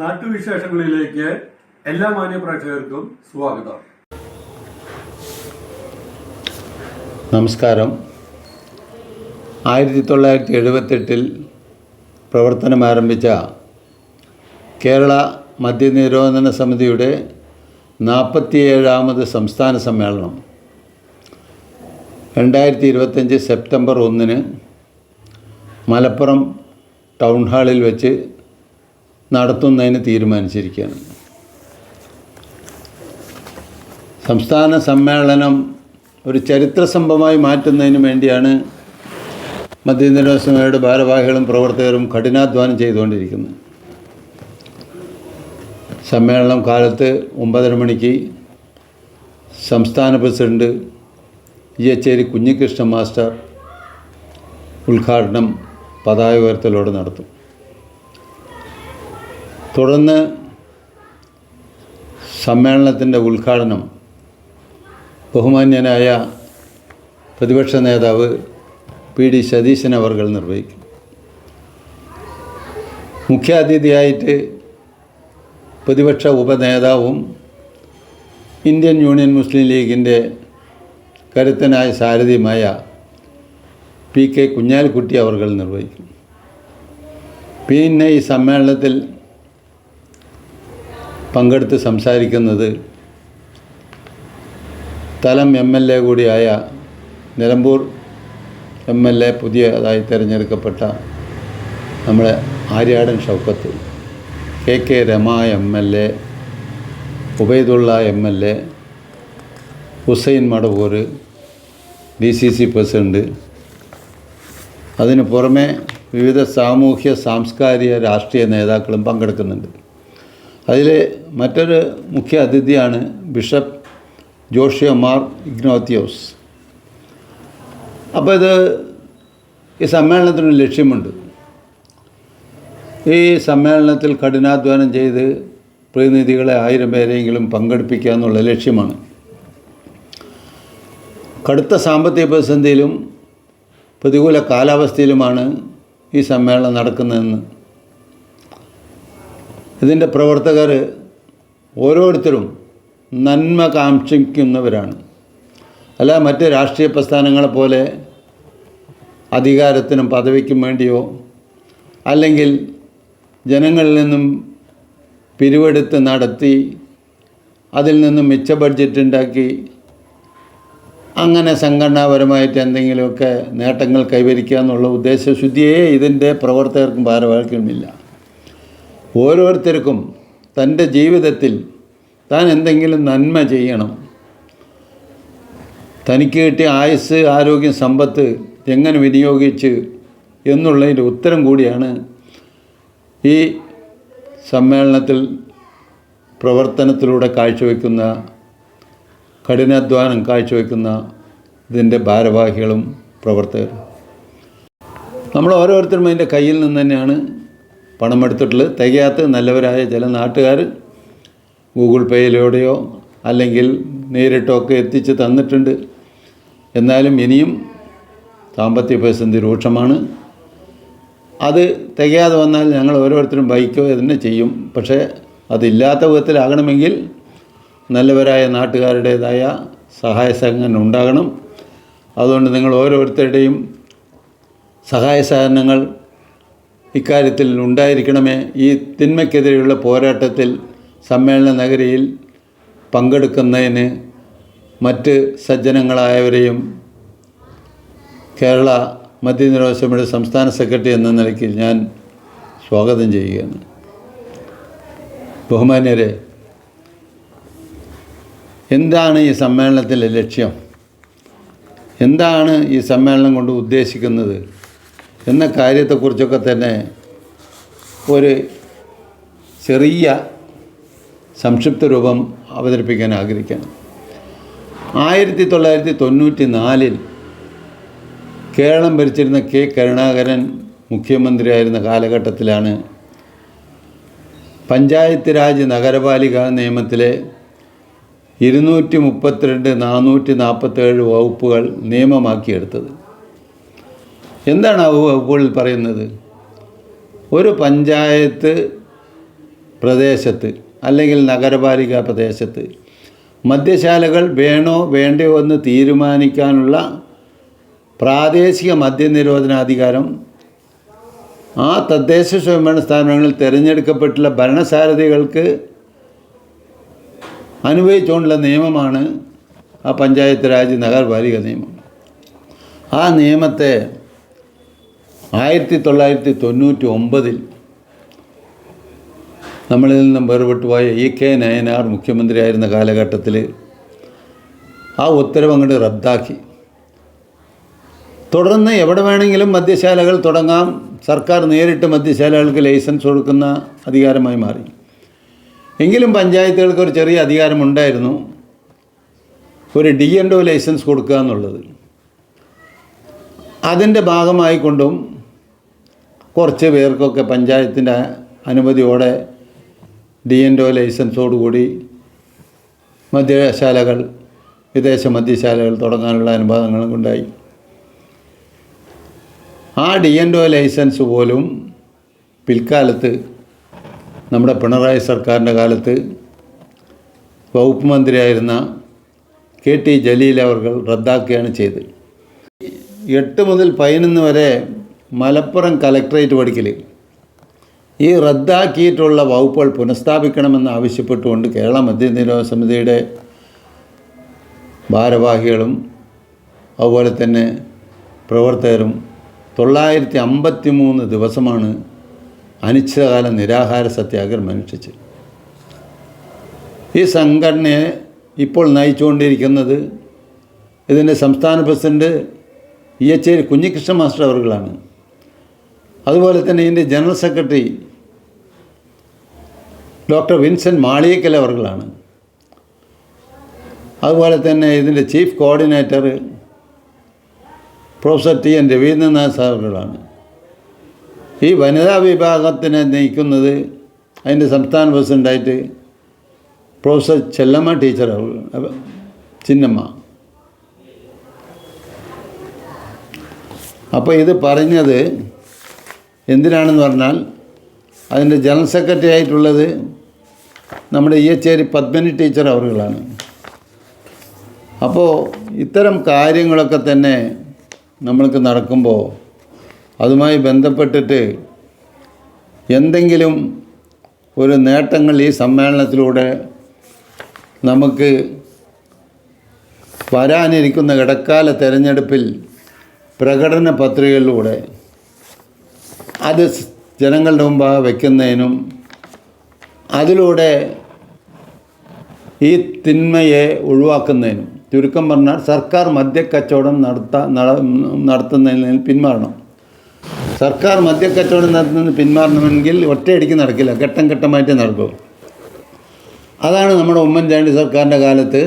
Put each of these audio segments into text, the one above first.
നാട്ടുവിശേഷങ്ങളിലേക്ക് എല്ലാ മാന്യപ്രേക്ഷകർക്കും സ്വാഗതം. നമസ്കാരം. ആയിരത്തി തൊള്ളായിരത്തി എഴുപത്തെട്ടിൽ പ്രവർത്തനം ആരംഭിച്ച കേരള മദ്യനിരോധന സമിതിയുടെ നാൽപ്പത്തിയേഴാമത് സംസ്ഥാന സമ്മേളനം രണ്ടായിരത്തി ഇരുപത്തഞ്ച് സെപ്റ്റംബർ ഒന്നിന് മലപ്പുറം ടൗൺ ഹാളിൽ വെച്ച് നടത്തുന്നതിന് തീരുമാനിച്ചിരിക്കുകയാണ്. സംസ്ഥാന സമ്മേളനം ഒരു ചരിത്ര സംഭവമായി മാറ്റുന്നതിന് വേണ്ടിയാണ് മദ്യനിരോധന സമിതിയുടെ ഭാരവാഹികളും പ്രവർത്തകരും കഠിനാധ്വാനം ചെയ്തുകൊണ്ടിരിക്കുന്നത്. സമ്മേളനം കാലത്ത് ഒമ്പതര മണിക്ക് സംസ്ഥാന പ്രസിഡന്റ് ഇയച്ചേരി കുഞ്ഞികൃഷ്ണൻ മാസ്റ്റർ ഉദ്ഘാടനം പതാക ഉയർത്തലോടെ നടത്തും. തുടർന്ന് സമ്മേളനത്തിന്റെ ഉദ്ഘാടനം ബഹുമാന്യനായ പ്രതിപക്ഷ നേതാവ് പി ഡി സതീശൻ അവർകൾ നിർവഹിക്കും. മുഖ്യാതിഥിയായിട്ട് പ്രതിപക്ഷ ഉപനേതാവും ഇന്ത്യൻ യൂണിയൻ മുസ്ലിം ലീഗിന്റെ കരുത്തനായ സാരഥിയുമായ പി കെ കുഞ്ഞാലിക്കുട്ടി അവർകൾ നിർവഹിക്കും. പിന്നെ ഈ സമ്മേളനത്തിൽ പങ്കെടുത്ത് സംസാരിക്കുന്നത് തലം എം എൽ എ കൂടിയായ നിലമ്പൂർ എം എൽ എ പുതിയതായി തിരഞ്ഞെടുക്കപ്പെട്ട നമ്മുടെ Aryadan Shoukath K K Rama M L A Ubaidulla M L A Hussain Madavoor D C C president അതിന് പുറമെ വിവിധ സാമൂഹ്യ സാംസ്കാരിക രാഷ്ട്രീയ നേതാക്കളും പങ്കെടുക്കുന്നുണ്ട്. അതിൽ മറ്റൊരു മുഖ്യ അതിഥിയാണ് ബിഷപ്പ് ജോഷിയമാർ ഇഗ്നോത്തിയോസ്. അപ്പോൾ ഇത് ഈ സമ്മേളനത്തിനൊരു ലക്ഷ്യമുണ്ട്. ഈ സമ്മേളനത്തിൽ കഠിനാധ്വാനം ചെയ്ത് പ്രതിനിധികളെ ആയിരം പേരെങ്കിലും പങ്കെടുപ്പിക്കുക എന്നുള്ള ലക്ഷ്യമാണ്. കടുത്ത സാമ്പത്തിക പ്രതിസന്ധിയിലും പ്രതികൂല കാലാവസ്ഥയിലുമാണ് ഈ സമ്മേളനം നടക്കുന്നതെന്ന് ഇതിന്റെ പ്രവർത്തകർ ഓരോരുത്തരും നന്മ കാക്ഷിക്കുന്നവരാണ്. അല്ല മറ്റ് രാഷ്ട്രീയ പ്രസ്ഥാനങ്ങളെ പോലെ അധികാരത്തിനും പദവിക്കും വേണ്ടിയോ അല്ലെങ്കിൽ ജനങ്ങളിൽ നിന്നും പിരിവെടുത്ത് നടത്തി അതിൽ നിന്നും മിച്ച ബഡ്ജറ്റ് ഉണ്ടാക്കി അങ്ങനെ സംഘടനാപരമായിട്ട് എന്തെങ്കിലുമൊക്കെ നേട്ടങ്ങൾ കൈവരിക്കുക എന്നുള്ള ഉദ്ദേശശുദ്ധിയേ ഇതിന്റെ പ്രവർത്തകർക്കും ഭാരവാഹിക്കുമില്ല ഓരോരുത്തർക്കും തന്റെ ജീവിതത്തിൽ താൻ എന്തെങ്കിലും നന്മ ചെയ്യണം. തനിക്ക് കിട്ടിയ ആയുസ് ആരോഗ്യം സമ്പത്ത് എങ്ങനെ വിനിയോഗിച്ച് എന്നുള്ളതിന്റെ ഉത്തരം കൂടിയാണ് ഈ സമ്മേളനത്തിൽ പ്രവർത്തനത്തിലൂടെ കാഴ്ചവെക്കുന്ന കഠിനാധ്വാനം കാഴ്ചവെക്കുന്ന ഇതിന്റെ ഭാരവാഹികളും പ്രവർത്തകരും. നമ്മൾ ഓരോരുത്തരും അതിന്റെ കയ്യിൽ നിന്ന് തന്നെയാണ് പണം എടുത്തിട്ടുള്ളത് തികയാത്ത നല്ലവരായ ചില നാട്ടുകാർ ഗൂഗിൾ പേയിലൂടെയോ അല്ലെങ്കിൽ നേരിട്ടോ ഒക്കെ എത്തിച്ച് തന്നിട്ടുണ്ട്. എന്നാലും ഇനിയും സാമ്പത്തിക പ്രതിസന്ധി രൂക്ഷമാണ്. അത് തികയാതെ വന്നാൽ ഞങ്ങൾ ഓരോരുത്തരും ബൈക്കോ തന്നെ ചെയ്യും. പക്ഷേ അതില്ലാത്ത വിധത്തിലാകണമെങ്കിൽ നല്ലവരായ നാട്ടുകാരുടേതായ സഹായ സഹകരണം ഉണ്ടാകണം. അതുകൊണ്ട് നിങ്ങൾ ഓരോരുത്തരുടെയും സഹായ സഹകരണങ്ങൾ ഇക്കാര്യത്തിൽ ഉണ്ടായിരിക്കണമേ. ഈ തിന്മയ്ക്കെതിരെയുള്ള പോരാട്ടത്തിൽ സമ്മേളന നഗരിയിൽ പങ്കെടുക്കുന്നതിന് മറ്റ് സജ്ജനങ്ങളായവരെയും കേരള മദ്യനിരോധ സംസ്ഥാന സെക്രട്ടറി എന്ന നിലയ്ക്ക് ഞാൻ സ്വാഗതം ചെയ്യുകയാണ്. ബഹുമാന്യരെ എന്താണ് ഈ സമ്മേളനത്തിലെ ലക്ഷ്യം? എന്താണ് ഈ സമ്മേളനം കൊണ്ട് ഉദ്ദേശിക്കുന്നത്? എന്ന കാര്യത്തെക്കുറിച്ചൊക്കെ തന്നെ ഒരു ചെറിയ സംക്ഷിപ്ത രൂപം അവതരിപ്പിക്കാൻ ആഗ്രഹിക്കുന്നു. ആയിരത്തി തൊള്ളായിരത്തി തൊണ്ണൂറ്റി നാലിൽ കേരളം ഭരിച്ചിരുന്ന കെ കരുണാകരൻ മുഖ്യമന്ത്രിയായിരുന്ന കാലഘട്ടത്തിലാണ് പഞ്ചായത്ത് രാജ് നഗരപാലിക നിയമത്തിലെ ഇരുന്നൂറ്റി മുപ്പത്തിരണ്ട് നാനൂറ്റി നാൽപ്പത്തേഴ് വകുപ്പുകൾ നിയമമാക്കിയെടുത്തത്. എന്താണ് ആ വകുപ്പുകളിൽ പറയുന്നത്? ഒരു പഞ്ചായത്ത് പ്രദേശത്ത് അല്ലെങ്കിൽ നഗരപാലിക പ്രദേശത്ത് മദ്യശാലകൾ വേണോ വേണ്ടയോ എന്ന് തീരുമാനിക്കാനുള്ള പ്രാദേശിക മദ്യനിരോധനാധികാരം ആ തദ്ദേശ സ്വയംഭരണ സ്ഥാപനങ്ങളിൽ തിരഞ്ഞെടുക്കപ്പെട്ടുള്ള ഭരണസാരഥികൾക്ക് അനുഭവിച്ചുകൊണ്ടുള്ള നിയമമാണ് ആ പഞ്ചായത്ത് രാജ് നഗരപാലിക നിയമം. ആ നിയമത്തെ ആയിരത്തി തൊള്ളായിരത്തി തൊണ്ണൂറ്റി ഒമ്പതിൽ നമ്മളിൽ നിന്നും വേർപെട്ടുപോയ ഇ കെ നയനാർ മുഖ്യമന്ത്രിയായിരുന്ന കാലഘട്ടത്തിൽ ആ ഉത്തരവ് അങ്ങോട്ട് റദ്ദാക്കി. തുടർന്ന് എവിടെ വേണമെങ്കിലും മദ്യശാലകൾ തുടങ്ങാം. സർക്കാർ നേരിട്ട് മദ്യശാലകൾക്ക് ലൈസൻസ് കൊടുക്കുന്ന അധികാരമായി മാറി. എങ്കിലും പഞ്ചായത്തുകൾക്ക് ഒരു ചെറിയ അധികാരമുണ്ടായിരുന്നു. ഒരു ഡി എൻ ഡോ ലൈസൻസ് കൊടുക്കുക എന്നുള്ളത്. അതിന്റെ ഭാഗമായിക്കൊണ്ടും കുറച്ച് പേർക്കൊക്കെ പഞ്ചായത്തിന്റെ അനുമതിയോടെ ഡി എൻ ഡോ ലൈസൻസോടുകൂടി മദ്യശാലകൾ വിദേശ മദ്യശാലകൾ തുടങ്ങാനുള്ള അനുഭവങ്ങളും ഉണ്ടായി ആ ഡി എൻ ഡോ ലൈസൻസ് പോലും പിൽക്കാലത്ത് നമ്മുടെ പിണറായി സർക്കാരിന്റെ കാലത്ത് വകുപ്പ് മന്ത്രിയായിരുന്ന കെ ടി ജലീൽ അവർ റദ്ദാക്കുകയാണ് ചെയ്തത്. എട്ട് മുതൽ പതിനൊന്ന് വരെ മലപ്പുറം കലക്ട്രേറ്റ് പഠിക്കൽ ഈ റദ്ദാക്കിയിട്ടുള്ള വകുപ്പുകൾ പുനഃസ്ഥാപിക്കണമെന്ന് ആവശ്യപ്പെട്ടുകൊണ്ട് കേരള മദ്യനിരോധന സമിതിയുടെ ഭാരവാഹികളും അതുപോലെ തന്നെ പ്രവർത്തകരും തൊള്ളായിരത്തി അമ്പത്തി മൂന്ന് ദിവസമാണ് അനിശ്ചിതകാല നിരാഹാര സത്യാഗ്രഹം അനുഷ്ഠിച്ചത്. ഈ സംഘടനയെ ഇപ്പോൾ നയിച്ചുകൊണ്ടിരിക്കുന്നത് ഇതിന്റെ സംസ്ഥാന president E H Kunhikrishna master അവർകളാണ്. അതുപോലെ തന്നെ ഇതിന്റെ general secretary doctor Vincent Maliyakkal അവർകളാണ്. അതുപോലെ തന്നെ ഇതിന്റെ chief coordinator professor T N Raveendranath സാറുകളാണ് ഈ വനിതാ വിഭാഗത്തിനെ നയിക്കുന്നത് അതിന്റെ സംസ്ഥാന പ്രസിഡന്റായിട്ട് പ്രൊഫസർ ചെല്ലമ്മ ടീച്ചർ ചിന്നമ്മ. അപ്പോൾ ഇത് പറഞ്ഞത് എന്തിനാണെന്ന് പറഞ്ഞാൽ അതിന്റെ ജനറൽ സെക്രട്ടറി ആയിട്ടുള്ളത് നമ്മുടെ ഇയച്ചേരി പത്മിനി ടീച്ചർ അവറുകളാണ് അപ്പോൾ ഇത്തരം കാര്യങ്ങളൊക്കെ തന്നെ നമ്മൾക്ക് നടക്കുമ്പോൾ അതുമായി ബന്ധപ്പെട്ടിട്ട് എന്തെങ്കിലും ഒരു നേട്ടങ്ങൾ ഈ സമ്മേളനത്തിലൂടെ നമുക്ക് വരാനിരിക്കുന്ന ഇടക്കാല തെരഞ്ഞെടുപ്പിൽ പ്രകടന പത്രികയിലൂടെ അത് ജനങ്ങളുടെ മുമ്പാകെ വയ്ക്കുന്നതിനും അതിലൂടെ ഈ തിന്മയെ ഒഴിവാക്കുന്നതിനും ചുരുക്കം പറഞ്ഞാൽ സർക്കാർ മദ്യക്കച്ചവടം നടത്താ നട- നടത്തുന്നതിൽ പിന്മാറണം. സർക്കാർ മദ്യക്കച്ചവടം നടത്തുന്നതിന് പിന്മാറണമെങ്കിൽ ഒറ്റയടിക്ക് നടക്കില്ല ഘട്ടം ഘട്ടമായിട്ട് നടക്കും. അതാണ് നമ്മുടെ ഉമ്മൻചാണ്ടി സർക്കാരിന്റെ കാലത്ത്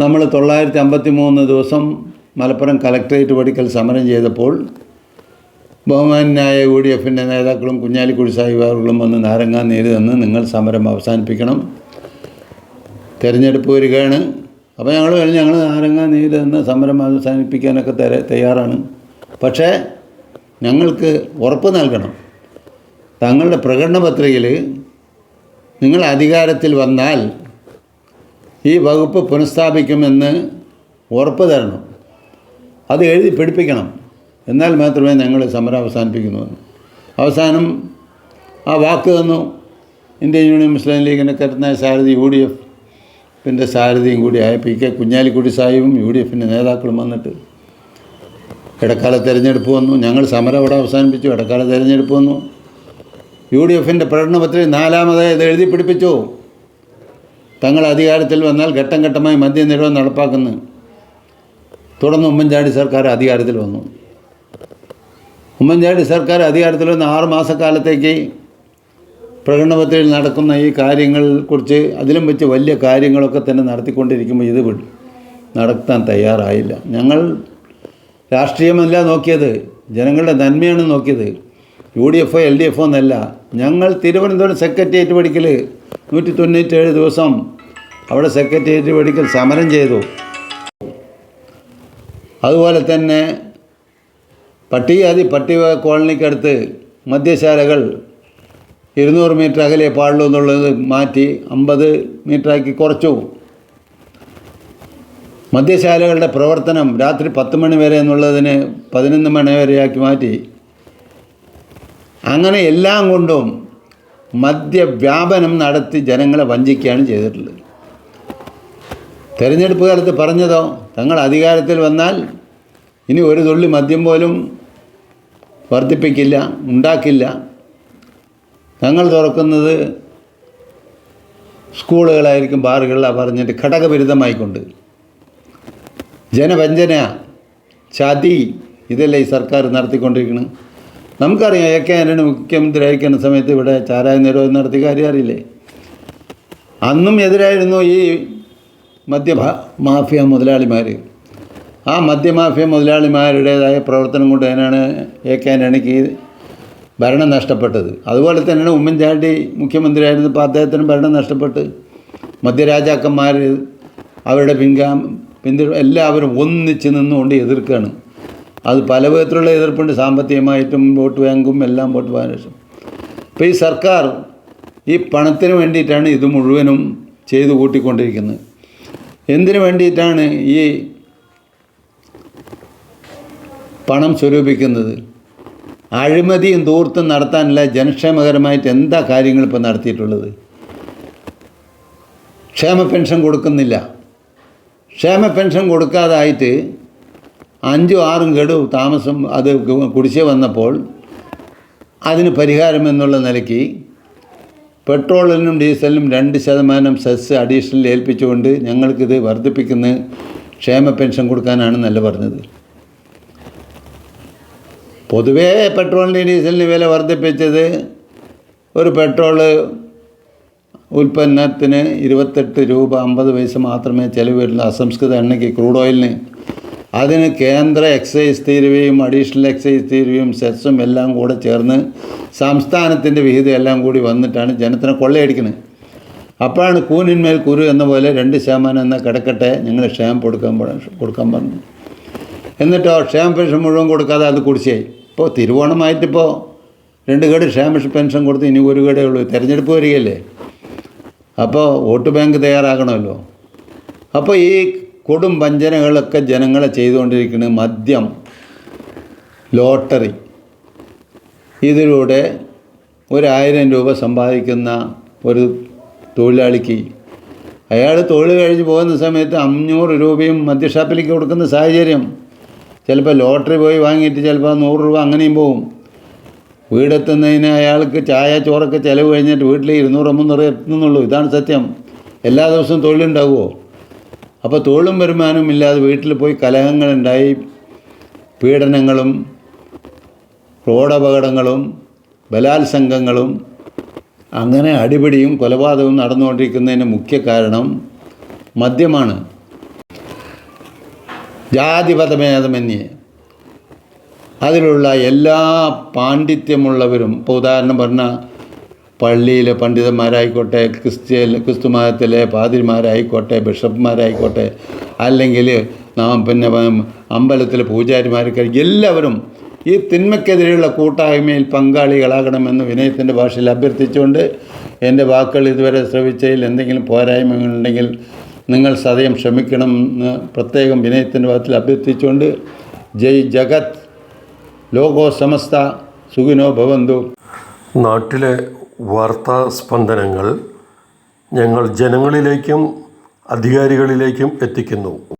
നമ്മൾ തൊള്ളായിരത്തി അമ്പത്തി മൂന്ന് ദിവസം മലപ്പുറം കലക്ട്രേറ്റ് പഠിക്കൽ സമരം ചെയ്തപ്പോൾ ബഹുമാനായ യു ഡി എഫിന്റെ നേതാക്കളും കുഞ്ഞാലിക്കുടി സാഹിബാറുകളും വന്ന് നാരങ്ങാ നീര് തന്ന് നിങ്ങൾ സമരം അവസാനിപ്പിക്കണം. തിരഞ്ഞെടുപ്പ് വരികയാണ്. അപ്പോൾ ഞങ്ങൾ കഴിഞ്ഞ് ഞങ്ങൾ നാരങ്ങാ നീര് തന്ന് സമരം അവസാനിപ്പിക്കാനൊക്കെ തയ്യാറാണ്. പക്ഷേ ഞങ്ങൾക്ക് ഉറപ്പ് നൽകണം. തങ്ങളുടെ പ്രകടന പത്രികയിൽ നിങ്ങൾ അധികാരത്തിൽ വന്നാൽ ഈ വകുപ്പ് പുനഃസ്ഥാപിക്കുമെന്ന് ഉറപ്പ് തരണം. അത് എഴുതി പിടിപ്പിക്കണം. എന്നാൽ മാത്രമേ ഞങ്ങൾ സമരം അവസാനിപ്പിക്കുന്നു അവസാനം ആ വാക്ക് തന്നു. ഇന്ത്യൻ യൂണിയൻ മുസ്ലിം ലീഗിന്റെ കരുത്തുന്ന സാരഥി യു ഡി എഫ് പിന്നെ സാരഥിയും കൂടി ആയ പി കെ കുഞ്ഞാലിക്കുടി സാഹിബും യു ഡി എഫിന്റെ നേതാക്കളും വന്നിട്ട് ഇടക്കാല തിരഞ്ഞെടുപ്പ് വന്നു. ഞങ്ങൾ സമരം അവിടെ അവസാനിപ്പിച്ചു. ഇടക്കാല തിരഞ്ഞെടുപ്പ് വന്നു. യു ഡി എഫിന്റെ പ്രകടന പത്രിക നാലാമതായി ഇത് എഴുതി പിടിപ്പിച്ചു. തങ്ങൾ അധികാരത്തിൽ വന്നാൽ ഘട്ടം ഘട്ടമായി മദ്യനിരോധനം നടപ്പാക്കുന്നു. തുടർന്ന് ഉമ്മൻചാണ്ടി സർക്കാർ അധികാരത്തിൽ വന്നു. ഉമ്മൻചാണ്ടി സർക്കാർ അധികാരത്തിൽ വന്ന ആറ് മാസക്കാലത്തേക്ക് നടക്കുന്ന ഈ കാര്യങ്ങളെക്കുറിച്ച് അതിലും വെച്ച് വലിയ കാര്യങ്ങളൊക്കെ തന്നെ നടത്തിക്കൊണ്ടിരിക്കുമ്പോൾ ഇത് നടത്താൻ തയ്യാറായില്ല. ഞങ്ങൾ രാഷ്ട്രീയമല്ല നോക്കിയത് ജനങ്ങളുടെ നന്മയാണ് നോക്കിയത്. യു ഡി എഫോ എൽ ഡി എഫോ എന്നല്ല. ഞങ്ങൾ തിരുവനന്തപുരം സെക്രട്ടേറിയറ്റ് പഠിക്കൽ നൂറ്റി തൊണ്ണൂറ്റേഴ് ദിവസം അവിടെ സെക്രട്ടേറിയറ്റ് പഠിക്കൽ സമരം ചെയ്തു. അതുപോലെ തന്നെ പട്ടികജാതി പട്ടിക കോളനിക്കടുത്ത് മദ്യശാലകൾ ഇരുന്നൂറ് മീറ്റർ അകലെ പാടുള്ളൂ എന്നുള്ളത് മാറ്റി അമ്പത് മീറ്ററാക്കി കുറച്ചു. മദ്യശാലകളുടെ പ്രവർത്തനം രാത്രി പത്ത് മണി വരെ എന്നുള്ളതിന് പതിനൊന്ന് മണി വരെയാക്കി മാറ്റി. അങ്ങനെ എല്ലാം കൊണ്ടും മദ്യവ്യാപനം നടത്തി ജനങ്ങളെ വഞ്ചിക്കുകയാണ് ചെയ്തിട്ടുള്ളത്. തെരഞ്ഞെടുപ്പ് കാലത്ത് പറഞ്ഞതോ? തങ്ങൾ അധികാരത്തിൽ വന്നാൽ ഇനി ഒരു തുള്ളി മദ്യം പോലും വർദ്ധിപ്പിക്കില്ല ഉണ്ടാക്കില്ല. തങ്ങൾ തുറക്കുന്നത് സ്കൂളുകളായിരിക്കും ബാറുകളിലാണ് പറഞ്ഞിട്ട് ഘടകവിരുദ്ധമായിക്കൊണ്ട്. ജനവഞ്ചന ചതി ഇതല്ലേ ഈ സർക്കാർ നടത്തിക്കൊണ്ടിരിക്കുന്നത് നമുക്കറിയാം എ കെ ആന്റണി മുഖ്യമന്ത്രി അയക്കുന്ന സമയത്ത് ഇവിടെ ചാരായ നിരോധനം നടത്തിയ കാര്യം അറിയില്ലേ? അന്നും എതിരായിരുന്നു ഈ മദ്യ മാഫിയ മുതലാളിമാർ ആ മദ്യമാഫിയ മുതലാളിമാരുടേതായ പ്രവർത്തനം കൊണ്ട് തന്നെയാണ് എ കെ ആന്റണിക്ക് ഭരണം നഷ്ടപ്പെട്ടത്. അതുപോലെ തന്നെയാണ് ഉമ്മൻചാണ്ടി മുഖ്യമന്ത്രിയായിരുന്നപ്പോൾ അദ്ദേഹത്തിന് ഭരണം നഷ്ടപ്പെട്ട്. മദ്യരാജാക്കന്മാർ അവരുടെ പിൻഗാം പിന്തു എല്ലാവരും ഒന്നിച്ച് നിന്നുകൊണ്ട് എതിർക്കുകയാണ് അത് പല വിധത്തിലുള്ള എതിർപ്പുണ്ട്. സാമ്പത്തികമായിട്ടും വോട്ട് ബാങ്കും എല്ലാം വോട്ട് ബാങ്കും ഇപ്പോൾ ഈ സർക്കാർ ഈ പണത്തിന് വേണ്ടിയിട്ടാണ് ഇത് മുഴുവനും ചെയ്തു കൂട്ടിക്കൊണ്ടിരിക്കുന്നത്. എന്തിനു വേണ്ടിയിട്ടാണ് ഈ പണം സ്വരൂപിക്കുന്നത്. അഴിമതിയും ദൂർത്തും നടത്താനല്ല ജനക്ഷേമകരമായിട്ട് എന്താ കാര്യങ്ങൾ ഇപ്പോൾ നടത്തിയിട്ടുള്ളത്? ക്ഷേമ പെൻഷൻ കൊടുക്കുന്നില്ല. ക്ഷേമ പെൻഷൻ കൊടുക്കാതായിട്ട് അഞ്ചും ആറും ഗഡു താമസം അത് കുടിശ്ശിക വന്നപ്പോൾ അതിന് പരിഹാരം എന്നുള്ള നിലയ്ക്ക് പെട്രോളിനും ഡീസലിനും രണ്ട് ശതമാനം സെസ് അഡീഷണൽ ഏൽപ്പിച്ചുകൊണ്ട് ഞങ്ങൾക്കിത് വർദ്ധിപ്പിക്കുന്ന ക്ഷേമ പെൻഷൻ കൊടുക്കാനാണ് നല്ല പറഞ്ഞത്. പൊതുവേ പെട്രോളിന്റെ ഡീസലിന് വില വർദ്ധിപ്പിച്ചത് ഒരു പെട്രോൾ ഉൽപ്പന്നത്തിന് ഇരുപത്തെട്ട് രൂപ അമ്പത് പൈസ മാത്രമേ ചിലവ് വരുള്ളൂ അസംസ്കൃത എണ്ണയ്ക്ക് ക്രൂഡ് ഓയിലിന്. അതിന് കേന്ദ്ര എക്സൈസ് തീരുവയും അഡീഷണൽ എക്സൈസ് തീരുവയും സെസ്സും എല്ലാം കൂടെ ചേർന്ന് സംസ്ഥാനത്തിന്റെ വിഹിതം എല്ലാം കൂടി വന്നിട്ടാണ് ജനത്തിനെ കൊള്ളയടിക്കുന്നത് അപ്പോഴാണ് കൂനിന്മേൽ കുരു എന്ന പോലെ രണ്ട് ശതമാനം എന്ന കിടക്കട്ടെ ഞങ്ങൾ ക്ഷേമം കൊടുക്കാൻ കൊടുക്കാൻ പറഞ്ഞു. എന്നിട്ടോ ക്ഷേമ പെൻഷൻ മുഴുവൻ കൊടുക്കാതെ അത് കുടിശ്ശായി ഇപ്പോൾ തിരുവോണമായിട്ടിപ്പോൾ രണ്ട് കേട് ക്ഷേമ പെൻഷൻ കൊടുത്ത് ഇനി ഒരു കേടേ ഉള്ളൂ. തിരഞ്ഞെടുപ്പ് വരികയല്ലേ? അപ്പോൾ വോട്ട് ബാങ്ക് തയ്യാറാകണമല്ലോ. അപ്പോൾ ഈ കൊടും വഞ്ചനകളൊക്കെ ജനങ്ങളെ ചെയ്തുകൊണ്ടിരിക്കുന്നത് മദ്യം ലോട്ടറി. ഇതിലൂടെ ഒരായിരം രൂപ സമ്പാദിക്കുന്ന ഒരു തൊഴിലാളിക്ക് അയാൾ തൊഴിൽ കഴിഞ്ഞ് പോകുന്ന സമയത്ത് അഞ്ഞൂറ് രൂപയും മദ്യഷാപ്പിലേക്ക് കൊടുക്കുന്ന സാഹചര്യം ചിലപ്പോൾ ലോട്ടറി പോയി വാങ്ങിയിട്ട് ചിലപ്പോൾ നൂറ് രൂപ അങ്ങനെയും പോവും. വീടെത്തുന്നതിന് അയാൾക്ക് ചായ ചോറൊക്കെ ചിലവ് കഴിഞ്ഞിട്ട് വീട്ടിൽ ഇരുന്നൂറ് മുന്നൂറ് എത്തുന്നുള്ളൂ. ഇതാണ് സത്യം. എല്ലാ ദിവസവും തൊഴിലുണ്ടാവുമോ അപ്പോൾ തൊഴിലും വരുമാനവും ഇല്ലാതെ വീട്ടിൽ പോയി കലഹങ്ങളുണ്ടായി. പീഡനങ്ങളും റോഡപകടങ്ങളും ബലാത്സംഗങ്ങളും അങ്ങനെ അടിപിടിയും കൊലപാതകവും നടന്നുകൊണ്ടിരിക്കുന്നതിന് മുഖ്യ കാരണം മദ്യമാണ്. ജാതിപതഭേദമന്യേ അതിലുള്ള എല്ലാ പാണ്ഡിത്യമുള്ളവരും ഇപ്പോൾ ഉദാഹരണം പറഞ്ഞാൽ പള്ളിയിലെ പണ്ഡിതന്മാരായിക്കോട്ടെ ക്രിസ്ത്യൻ ക്രിസ്തു മതത്തിലെ പാതിരിമാരായിക്കോട്ടെ ബിഷപ്പ്മാരായിക്കോട്ടെ അല്ലെങ്കിൽ നാം പിന്നെ അമ്പലത്തിലെ പൂജാരിമാരൊക്കെ എല്ലാവരും ഈ തിന്മയ്ക്കെതിരെയുള്ള കൂട്ടായ്മയിൽ പങ്കാളികളാകണമെന്ന് വിനയത്തിന്റെ ഭാഷയിൽ അഭ്യർത്ഥിച്ചുകൊണ്ട് എന്റെ വാക്കുകൾ ഇതുവരെ ശ്രവിച്ചതിൽ എന്തെങ്കിലും പോരായ്മകളുണ്ടെങ്കിൽ നിങ്ങൾ സദയം ക്ഷമിക്കണം എന്ന് പ്രത്യേകം വിനയത്തിന്റെ ഭാഗത്തിൽ അഭ്യർത്ഥിച്ചുകൊണ്ട് ജയ് ജഗത് ലോകോ സമസ്ത സുഖിനോ ഭവന്തു. നാട്ടിലെ വാർത്താ സ്പന്ദനങ്ങൾ ഞങ്ങൾ ജനങ്ങളിലേക്കും അധികാരികളിലേക്കും എത്തിക്കുന്നു.